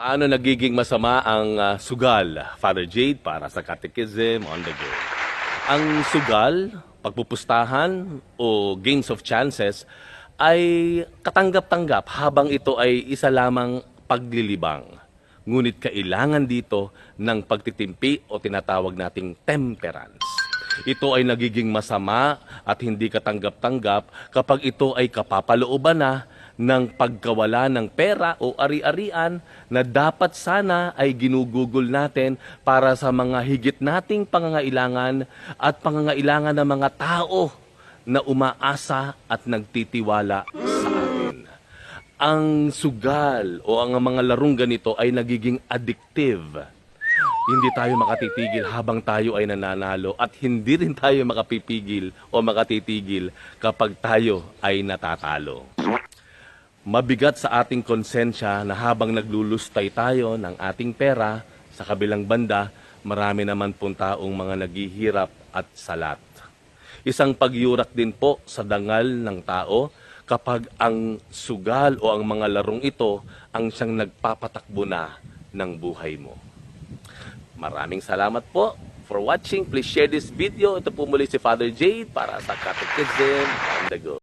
Paano nagiging masama ang ah, sugal, Father Jade, para sa Catechism on the Go? Ang sugal, pagpupustahan o gains of chances ay katanggap-tanggap habang ito ay isa lamang paglilibang. Ngunit kailangan dito ng pagtitimpi o tinatawag nating temperance. Ito ay nagiging masama at hindi katanggap-tanggap kapag ito ay kapapalooban na ng pagkawala ng pera o ari-arian na dapat sana ay ginugugol natin para sa mga higit nating pangangailangan at pangangailangan ng mga tao na umaasa at nagtitiwala sa atin. Ang sugal o ang mga larong ganito ay nagiging addictive hindi tayo makatitigil habang tayo ay nananalo at hindi rin tayo makapipigil o makatitigil kapag tayo ay natatalo. Mabigat sa ating konsensya na habang naglulustay tayo ng ating pera sa kabilang banda, marami naman pong taong mga naghihirap at salat. Isang pagyurak din po sa dangal ng tao kapag ang sugal o ang mga larong ito ang siyang nagpapatakbo na ng buhay mo. Maraming salamat po for watching. Please share this video. Ito po muli si Father Jade para sa Catechism on the Go.